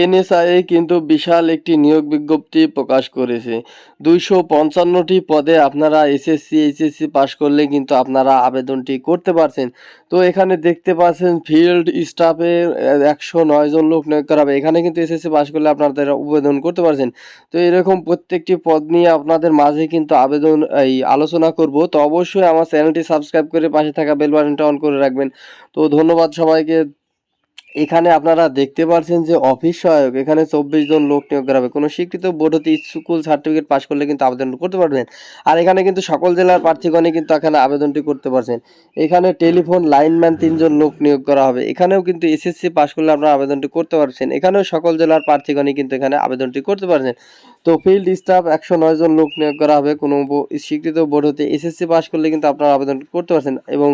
NSI কিন্তু বিশাল একটি নিয়োগ বিজ্ঞপ্তি প্রকাশ করেছে। দুইশো পঞ্চান্নটি পদে আপনারা এসএসসি, এইচএসসি পাশ করলে কিন্তু আপনারা আবেদনটি করতে পারছেন। তো এখানে দেখতে পাচ্ছেন, ফিল্ড স্টাফে একশো নয় জন লোক নিয়োগ করা হবে। এখানে কিন্তু এসএসসি পাশ করলে আপনাদের আবেদন করতে পারছেন। তো এরকম প্রত্যেকটি পদ নিয়ে আপনাদের মাঝে কিন্তু আবেদন, এই, আলোচনা করব। তো অবশ্যই আমার চ্যানেলটি সাবস্ক্রাইব করে পাশে থাকা বেল বাটনটা অন করে রাখবেন। তো ধন্যবাদ সবাইকে। এখানে আপনারা দেখতে পাচ্ছেন যে অফিস সহায়ক, এখানে চব্বিশ জন লোক নিয়োগ করা হবে। কোনো স্বীকৃত বোর্ড হতে স্কুল সার্টিফিকেট পাশ করলে কিন্তু আবেদন করতে পারবেন। আর এখানে কিন্তু সকল জেলার প্রার্থীগণই কিন্তু এখানে আবেদনটি করতে পারছেন। এখানে টেলিফোন লাইনম্যান তিনজন লোক নিয়োগ করা হবে। এখানেও কিন্তু এসএসসি পাশ করলে আপনারা আবেদনটি করতে পারছেন। এখানেও সকল জেলার প্রার্থীগণই কিন্তু এখানে আবেদনটি করতে পারছেন। তো ফিল্ড স্টাফ একশো নয় জন লোক নিয়োগ করা হবে। কোনো স্বীকৃত বোর্ড হতে এসএসসি পাশ করলে কিন্তু আপনারা আবেদন করতে পারছেন। এবং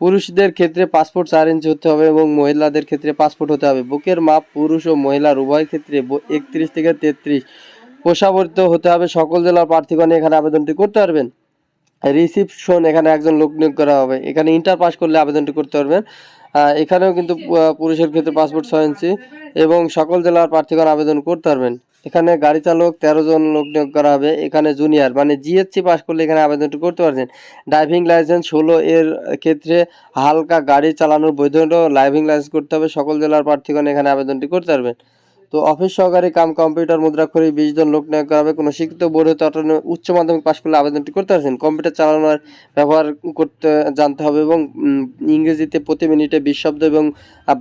পুরুষদের ক্ষেত্রে পাসপোর্ট চার ইঞ্চি হতে হবে এবং মহিলাদের ক্ষেত্রে পাসপোর্ট হতে হবে। বুকের মাপ পুরুষ ও মহিলার উভয় ক্ষেত্রে একত্রিশ থেকে তেত্রিশ। পোষাবর্তিত হতে হবে। সকল জেলার প্রার্থীগণ এখানে আবেদনটি করতে পারবেন। রিসিপশন এখানে একজন লোক নিয়োগ করা হবে। এখানে ইন্টার পাস করলে আবেদনটি করতে পারবেন। এখানেও কিন্তু পুরুষের ক্ষেত্রে পাসপোর্ট ছয় ইঞ্চি এবং সকল জেলার প্রার্থীগণ আবেদন করতে পারবেন। এখানে গাড়ি চালক তেরো জন লোক নিয়োগ করা হবে। এখানে জুনিয়র মানে জিএসসি পাস করলে এখানে আবেদনটি করতে পারছেন। ড্রাইভিং লাইসেন্স ষোলো এর ক্ষেত্রে হালকা গাড়ি চালানোর বৈধ ড্রাইভিং লাইসেন্স করতে হবে। সকল জেলার প্রার্থীগণ এখানে আবেদনটি করতে পারবেন। তো অফিস সহকারী কাম কম্পিউটার মুদ্রা করে বিশ জন লোক নিয়োগ করা হবে। কোনো শিক্ষিত বোর্ড হতে উচ্চ মাধ্যমিক পাশ করলে আবেদনটি করতে পারছেন। কম্পিউটার চালানোর ব্যবহার করতে জানতে হবে এবং ইংরেজিতে প্রতি মিনিটে বিশ শব্দ এবং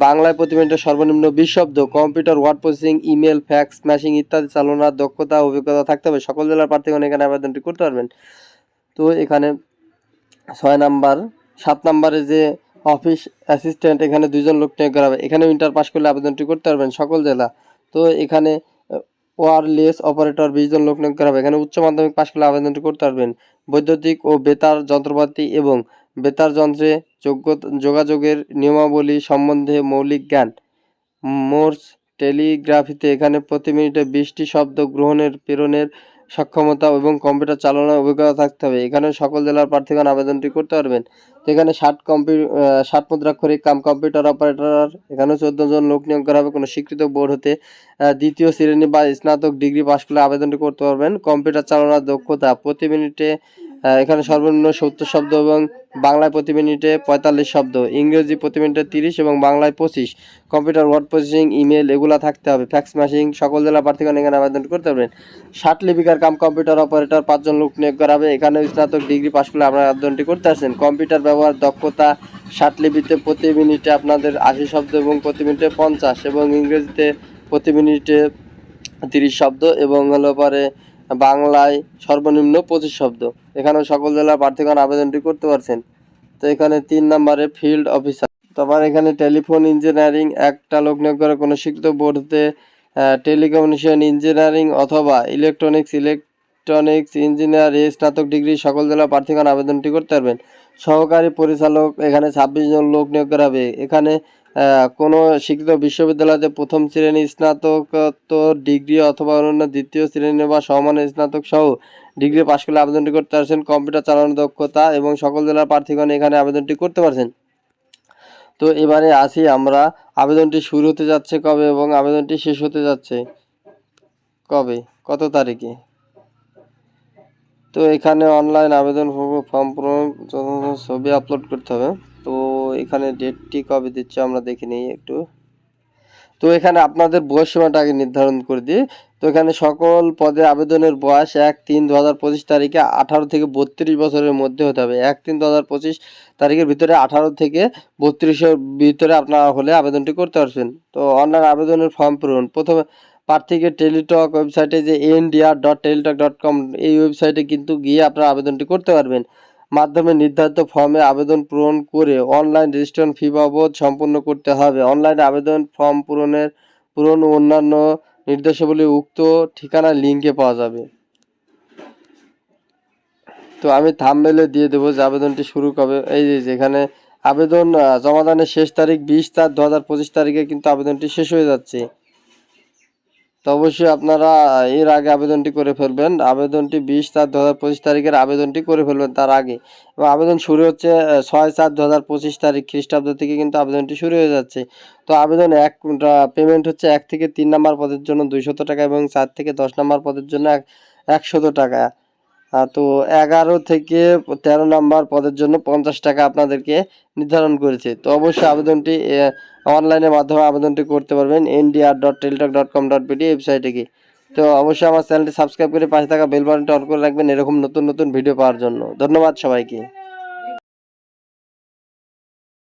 বাংলায় প্রতি মিনিটে সর্বনিম্ন বিশ শব্দ, computer word processing, email, fax smashing ইত্যাদি চালনার দক্ষতা অভিজ্ঞতা থাকতে হবে। সকল জেলার প্রার্থীগণ এখানে আবেদনটি করতে পারবেন। তো এখানে ছয় নাম্বার, সাত নাম্বারে যে অফিস অ্যাসিস্ট্যান্ট, এখানে দুজন লোক নিয়োগ করা হবে। এখানে ইন্টার পাস করলে আবেদনটি করতে পারবেন সকল জেলা। তো এখানে ওয়ারলেস অপারেটর বিশ জন লোক নিয়োগ করা হবে এখানে উচ্চ মাধ্যমিক পাশ করলে আবেদন করতে পারবেন। বৈদ্যুতিক ও বেতার যন্ত্রপাতি এবং বেতার যন্ত্রে যোগ্য, যোগাযোগের নিয়মাবলী সম্বন্ধে মৌলিক জ্ঞান। মোর্স টেলিগ্রাফিতে এখানে প্রতি মিনিটে বিশটি শব্দ গ্রহণের, প্রেরণের সক্ষমতা এবং কম্পিউটার চালানোর অভিজ্ঞতা থাকতে হবে। এখানে সকল জেলার প্রার্থীগণ আবেদনটি করতে পারবেন। এখানে ষাট কম্পিউ ষাট মুদ্রাক্ষরিক কাম কম্পিউটার অপারেটর, এখানে চোদ্দ জন লোক নিয়োগ করা হবে। কোনো স্বীকৃত বোর্ড হতে দ্বিতীয় শ্রেণি বা স্নাতক ডিগ্রি পাশ করলে আবেদনটি করতে পারবেন। কম্পিউটার চালানোর দক্ষতা প্রতি মিনিটে এখানে সর্বনিম্ন সত্তর শব্দ এবং বাংলায় প্রতি মিনিটে পঁয়তাল্লিশ শব্দ, ইংরেজি প্রতি মিনিটে তিরিশ এবং বাংলায় পঁচিশ। কম্পিউটার, ওয়ার্ড প্রসেসিং ইমেল এগুলা থাকতে হবে। ফ্যাক্স ম্যাশিং সকল জেলা প্রার্থীগণ এখানে আবেদন করতে পারবেন। ষাট লিপিকার কাম কম্পিউটার অপারেটর, পাঁচজন লোক নিয়োগ করা হবে। এখানে স্নাতক ডিগ্রি পাস করলে আপনারা আবেদনটি করতে আসেন। কম্পিউটার ব্যবহার, দক্ষতা, ষাট লিপিতে প্রতি মিনিটে আপনাদের আশি শব্দ এবং প্রতি মিনিটে পঞ্চাশ এবং ইংরেজিতে প্রতি মিনিটে তিরিশ শব্দ এবং হলো পরে বাংলায় সর্বনিম্ন পঁচিশ শব্দ। এখানে সকল জেলার প্রার্থীগণ আবেদনটি করতে পারছেন। তো এখানে তিন নম্বরে ফিল্ড অফিসার। তোমার এখানে টেলিফোন ইঞ্জিনিয়ারিং একটা লোক নিয়োগ করে কোনো শিক্ষিত বোর্ডতে টেলিকমিউনিকেশন ইঞ্জিনিয়ারিং অথবা ইলেকট্রনিক্স ইলেকট্রনিক্স ইঞ্জিনিয়ারিং স্নাতক ডিগ্রি সকল জেলার প্রার্থীগণ আবেদনটি করতে পারবেন। সহকারী পরিচালক, এখানে ছাব্বিশ জন লোক নিয়োগ করা হবে। এখানে কোনো শিক্ষিত বিশ্ববিদ্যালয়তে প্রথম শ্রেণি স্নাতকোত্তর ডিগ্রি অথবা অন্যান্য দ্বিতীয় শ্রেণি বা সমানের স্নাতক সহ ডিগ্রি পাশ করলে আবেদনটি করতে পারছেন। কম্পিউটার চালানোর দক্ষতা এবং সকল জেলার প্রার্থীগণ এখানে আবেদনটি করতে পারছেন। তো এবারে আসি আমরা। আবেদনটি শুরু হতে যাচ্ছে কবে এবং আবেদনটি শেষ হতে যাচ্ছে কবে? কত তারিখে? তো এখানে অনলাইন আবেদন ফর্ম পূরণ ছবি আপলোড করতে হবে। তো এখানে ডেটটি কবে দিচ্ছে আমরা দেখে নিই একটু। তো এখানে আপনাদের বয়স সীমাটা আগে নির্ধারণ করে দিই। তো এখানে সকল পদে আবেদনের বয়স এক তিন দু হাজার পঁচিশ তারিখে আঠারো থেকে বত্রিশ বছরের মধ্যে হতে হবে। এক তিন দু হাজার পঁচিশ তারিখের ভিতরে আঠারো থেকে বত্রিশের ভিতরে আপনারা হলে আবেদনটি করতে পারবেন। তো অনলাইন আবেদনের ফর্ম পূরণ। প্রথমে প্রার্থীকে টেলিটক ওয়েবসাইটে যে NDR dot Teletalk dot com এই ওয়েবসাইটে কিন্তু গিয়ে আপনারা আবেদনটি করতে পারবেন। মাধ্যমে নির্ধারিত ফর্মে আবেদন পূরণ করে অনলাইন রেজিস্ট্রেশন ফি বাবদ সম্পূর্ণ করতে হবে। অনলাইনে আবেদন ফর্ম পূরণের পূরণ ও অন্যান্য নির্দেশাবলী উক্ত ঠিকানা লিঙ্কে পাওয়া যাবে। তো আমি থামমেলে দিয়ে দেবো যে আবেদনটি শুরু কবে, এই যে যেখানে আবেদন জমাদানের শেষ তারিখ বিশ চার দু হাজার পঁচিশ তারিখে কিন্তু আবেদনটি শেষ হয়ে যাচ্ছে। তো অবশ্যই আপনারা এর আগে আবেদনটি করে ফেলবেন। আবেদনটি বিশ চার দু হাজার পঁচিশ তারিখের আবেদনটি করে ফেলবেন তার আগে। এবং আবেদন শুরু হচ্ছে ছয় চার দু হাজার পঁচিশ তারিখ খ্রিস্টাব্দ থেকে কিন্তু আবেদনটি শুরু হয়ে যাচ্ছে। তো আবেদন এক পেমেন্ট হচ্ছে এক থেকে তিন নাম্বার পদের জন্য দুইশত টাকা এবং চার থেকে দশ নাম্বার পদের জন্য এক, একশত টাকা। তো এগারো থেকে তেরো নম্বর পদের জন্য পঞ্চাশ টাকা আপনাদেরকে নির্ধারণ করেছে। তো অবশ্যই আবেদনটি অনলাইনের মাধ্যমে আবেদনটি করতে পারবেন NDR dot Teletalk dot com dot BD ওয়েবসাইটে গিয়ে। তো অবশ্যই আমার চ্যানেলটি সাবস্ক্রাইব করে পাশে থাকা বেল বাটনটি অন করে রাখবেন, এরকম নতুন নতুন ভিডিও পাওয়ার জন্য। ধন্যবাদ সবাইকে।